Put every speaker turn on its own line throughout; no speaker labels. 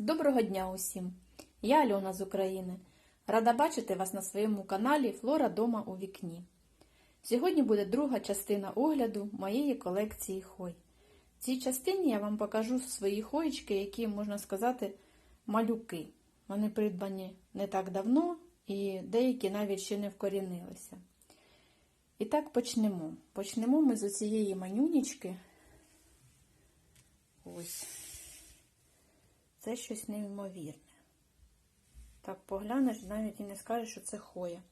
Доброго дня усім! Я Альона з України. Рада бачити вас на своєму каналі Флора дома у вікні. Сьогодні буде друга частина огляду моєї колекції хой. В цій частині я вам покажу свої хоєчки, які, можна сказати, малюки. Вони придбані не так давно і деякі навіть ще не вкорінилися. І так почнемо. Почнемо ми з цієї манюнічки. Ось. Це щось неймовірне. Так поглянеш, навіть і не скажеш, що це хоя.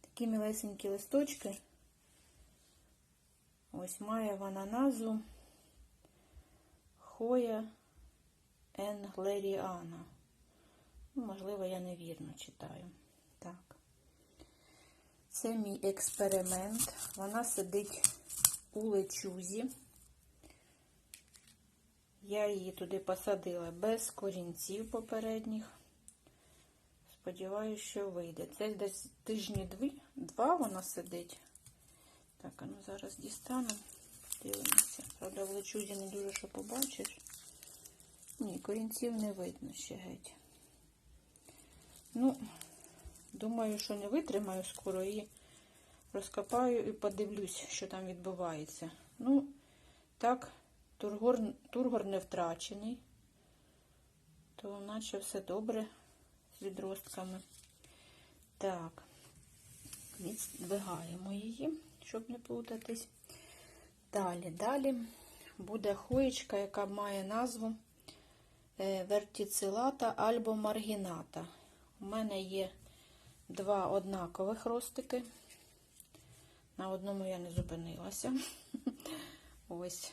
Такі мілесенькі листочки. Ось має вона назву Хоя Енглеріана. Ну, можливо, я невірно читаю. Так. Це мій експеримент. Вона сидить у лечузі. Я її туди посадила без корінців попередніх. Сподіваюся, що вийде. Це десь тижні два вона сидить. Так, а ну зараз дістану. Дивимося. Правда, в лечузі не дуже що побачиш. Ні, корінців не видно ще геть. Ну, думаю, що не витримаю скоро і розкопаю і подивлюсь, що там відбувається. Ну, так. Тургор, тургор не втрачений, то наче все добре з відростками. Так, віддвигаємо її, щоб не плутатись. Далі, далі буде хоєчка, яка має назву вертіцилата або маргіната. У мене є два однакових ростики. На одному я не зупинилася. Ось.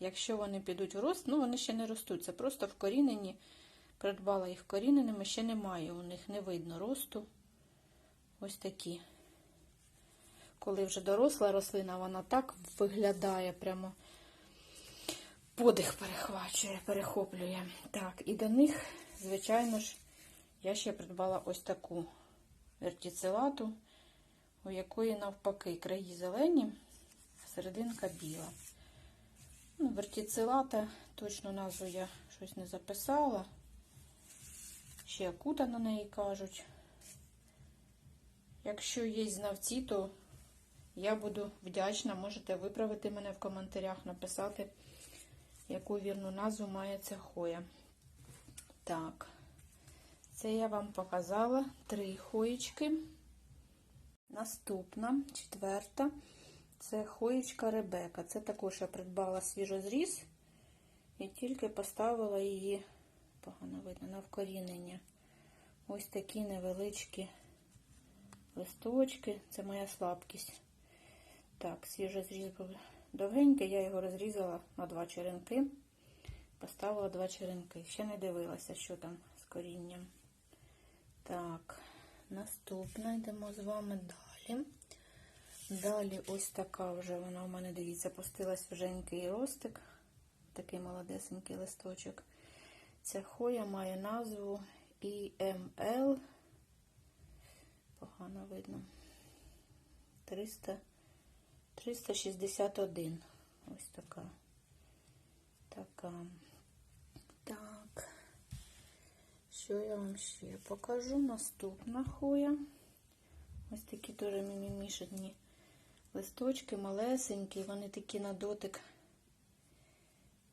Якщо вони підуть у рост, ну вони ще не ростуть. Це просто вкорінені. Придбала їх вкоріненими, ще немає. У них не видно росту. Ось такі. Коли вже доросла рослина, вона так виглядає, прямо подих перехвачує, перехоплює. Так, і до них, звичайно ж, я ще придбала ось таку вертіцелату, у якої навпаки краї зелені, серединка біла. Ну, вертіцилата, точно назву я щось не записала. Ще акута на неї кажуть. Якщо є знавці, то я буду вдячна. Можете виправити мене в коментарях, написати, яку вірну назву має ця хоя. Так, це я вам показала три хоєчки. Наступна, четверта. Це хоєчка Ребека. Це також я придбала свіжозріз і тільки поставила її, погано видно, на вкорінення. Ось такі невеличкі листочки. Це моя слабкість. Так, свіжозріз був довгенький, я його розрізала на два черенки. Поставила два черенки. Ще не дивилася, що там з корінням. Так, наступна йдемо з вами далі. Далі ось така вже вона у мене, дивіться, пустила свіженький ростик. Такий молодесенький листочок. Ця хоя має назву IML. Погано видно. 300, 361. Ось така. Така. Так. Що я вам ще покажу? Наступна хоя. Ось такі теж мімімішені листочки малесенькі, вони такі на дотик,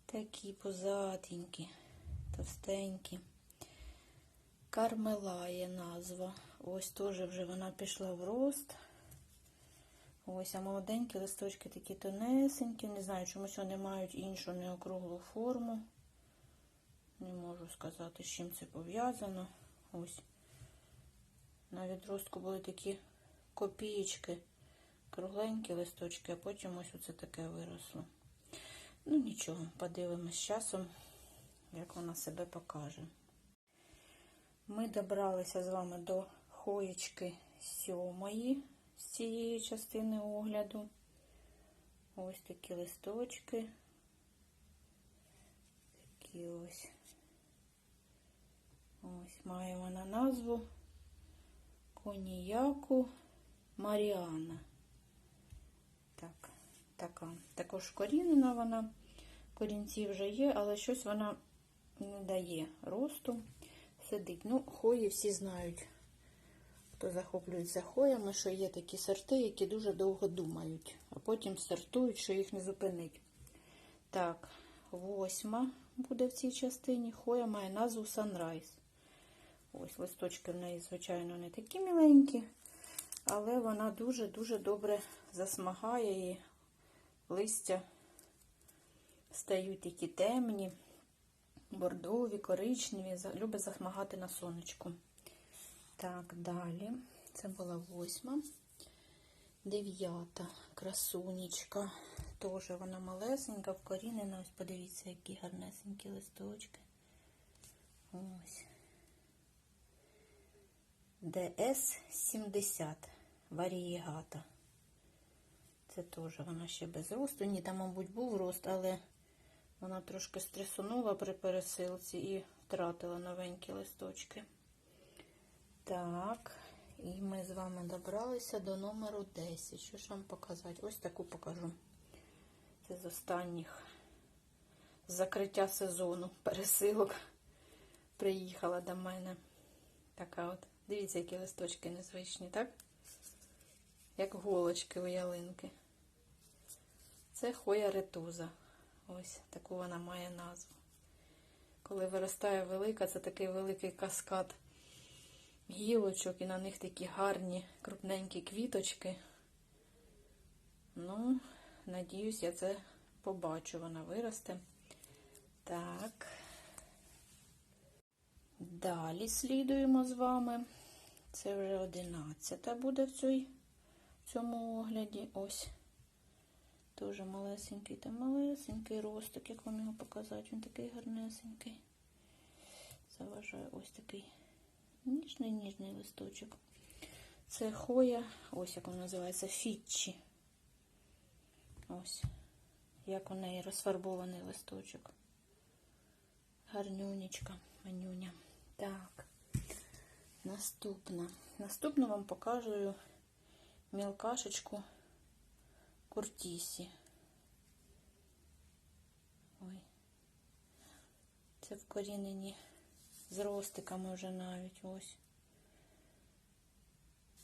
такі позатенькі, товстенькі. Кармела є назва. Ось теж вже вона пішла в рост. Ось, а молоденькі листочки такі тонесенькі. Не знаю, чомусь вони мають іншу неокруглу форму. Не можу сказати, з чим це пов'язано. Ось. На відростку були такі копієчки кругленькі листочки, а потім ось оце таке виросло. Ну, нічого, подивимось часом, як вона себе покаже. Ми добралися з вами до хоєчки сьомої з цієї частини огляду. Ось такі листочки. Такі ось. Ось має вона назву Коніяку Маріана. Так, така. Також корінена вона, корінці вже є, але щось вона не дає росту. Сидить. Ну, хої всі знають, хто захоплюється хоями, що є такі сорти, які дуже довго думають, а потім стартують, що їх не зупинить. Так, восьма буде в цій частині. Хоя має назву Sunrise. Ось листочки в неї, звичайно, не такі міленькі, але вона дуже-дуже добре засмагає і листя стають такі темні, бордові, коричневі, любить засмагати на сонечку. Так, далі. Це була восьма. Дев'ята красунечка. Теж вона малесенька, вкорінена. Ось подивіться, які гарнесенькі листочки. Ось. ДС 70 варієгата. Це теж вона ще без росту. Ні, там, мабуть, був рост, але вона трошки стресунула при пересилці і втратила новенькі листочки. Так, і ми з вами добралися до номеру 10. Що ж вам показати? Ось таку покажу. Це з останніх закриття сезону пересилок приїхала до мене. Така от. Дивіться, які листочки незвичні, так? Як голочки у ялинки. Це хоя ретуза. Ось таку вона має назву. Коли виростає велика, це такий великий каскад гілочок, і на них такі гарні, крупненькі квіточки. Ну, надіюсь, я це побачу, вона виросте. Так. Далі слідуємо з вами. Це вже одинадцята буде в цій, в цьому огляді. Ось. Дуже малесенький та малесенький ростик. Як вам його показати? Він такий гарнесенький. Заважаю ось такий ніжний-ніжний листочок. Це хоя, ось як вона називається, фітчі. Ось. Як у неї розфарбований листочок. Гарнюнечка, манюня. Так. Наступна. Наступну вам покажу мілкашечку куртісі. Ой. Це вкорінені з ростиками вже навіть ось.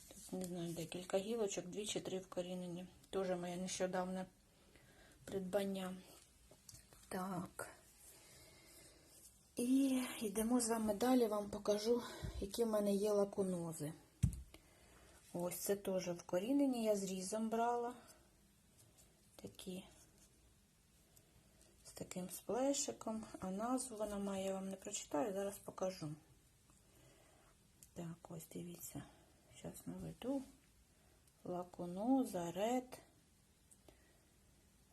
Тут, не знаю, декілька гілочок, дві чи три вкорінені. Теж моє нещодавне придбання. Так. І йдемо з вами далі, вам покажу, які в мене є лакунози. Ось це теж вкорінені, я зрізом брала. Такі з таким сплешиком, а назву вона має, я вам не прочитаю, зараз покажу. Так, ось дивіться. Зараз наведу. Лакуноза, ред,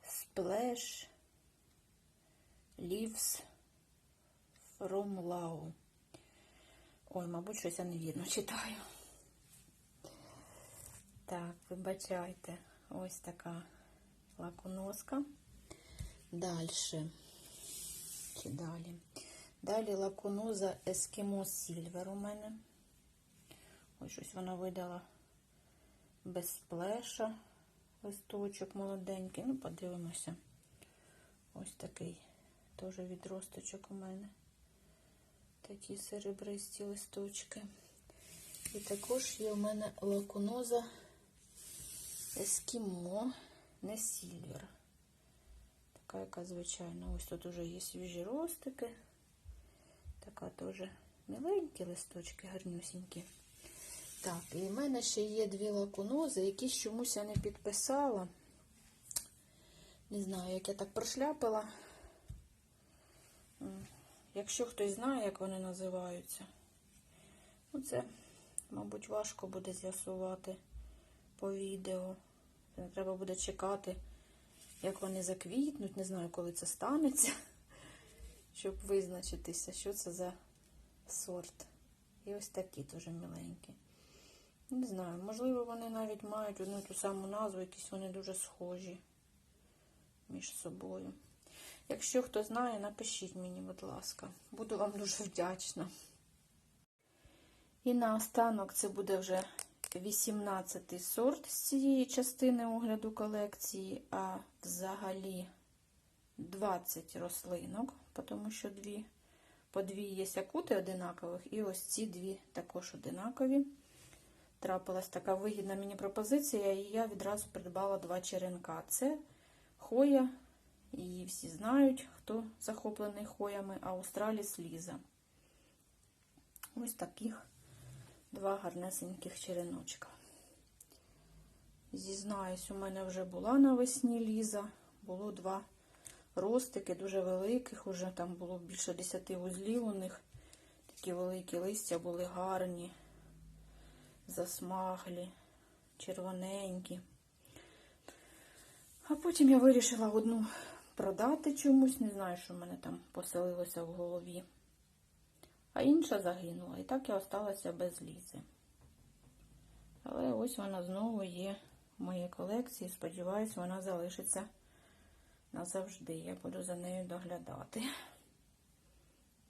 сплеш, лівс. Lao. Ой, мабуть, щось я невірно читаю. Так, вибачайте. Ось така лаконоска. Далі. Чи далі? Далі лаконоза Ескімо Сільвер у мене. Ось щось вона видала без сплеша. Листочок молоденький. Ну, подивимося. Ось такий теж відросточок у мене. Такі серебристі листочки. І також є у мене лакуноза Ескімо, не сільвер. Така, яка звичайна. Ось тут вже є свіжі ростики. Така теж міленькі листочки, гарнюсінькі. Так, і в мене ще є дві лакунози, які чомусь я не підписала. Не знаю, як я так прошляпила. Якщо хтось знає, як вони називаються, ну це, мабуть, важко буде з'ясувати по відео. Треба буде чекати, як вони заквітнуть. Не знаю, коли це станеться, щоб визначитися, що це за сорт. І ось такі теж миленькі. Не знаю, можливо, вони навіть мають одну ту саму назву, якісь вони дуже схожі між собою. Якщо хто знає, напишіть мені, будь ласка. Буду вам дуже вдячна. І наостанок це буде вже 18-й сорт з цієї частини огляду колекції, а взагалі 20 рослинок, тому що дві по дві є сякути одинакових, і ось ці дві також одинакові. Трапилась така вигідна мені пропозиція, і я відразу придбала два черенка. Це Хоя, її всі знають, хто захоплений хоями, Аустраліс Ліза. Ось таких два гарнесеньких череночка. Зізнаюсь, у мене вже була навесні ліза, було два ростики, дуже великих, уже там було більше 10 вузлів у них. Такі великі листя були гарні, засмаглі, червоненькі. А потім я вирішила одну продати чомусь, не знаю, що в мене там поселилося в голові. А інша загинула. І так я осталася без лізи. Але ось вона знову є в моїй колекції. Сподіваюсь, вона залишиться назавжди. Я буду за нею доглядати.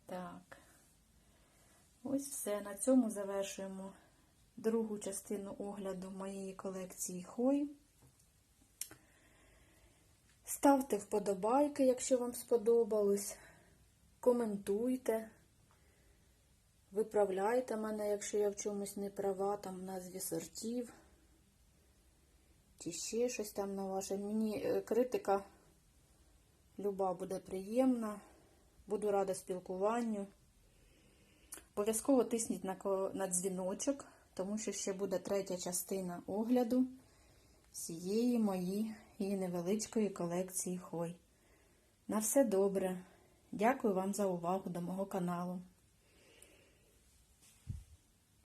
Так. Ось все. На цьому завершуємо другу частину огляду моєї колекції хой. Ставте вподобайки, якщо вам сподобалось. Коментуйте. Виправляйте мене, якщо я в чомусь не права, там в назві сортів. Чи ще щось там на ваше. Мені е, критика люба буде приємна. Буду рада спілкуванню. Обов'язково тисніть на, на дзвіночок, тому що ще буде третя частина огляду всієї моєї невеличкої колекції хой. На все добре. Дякую вам за увагу до мого каналу.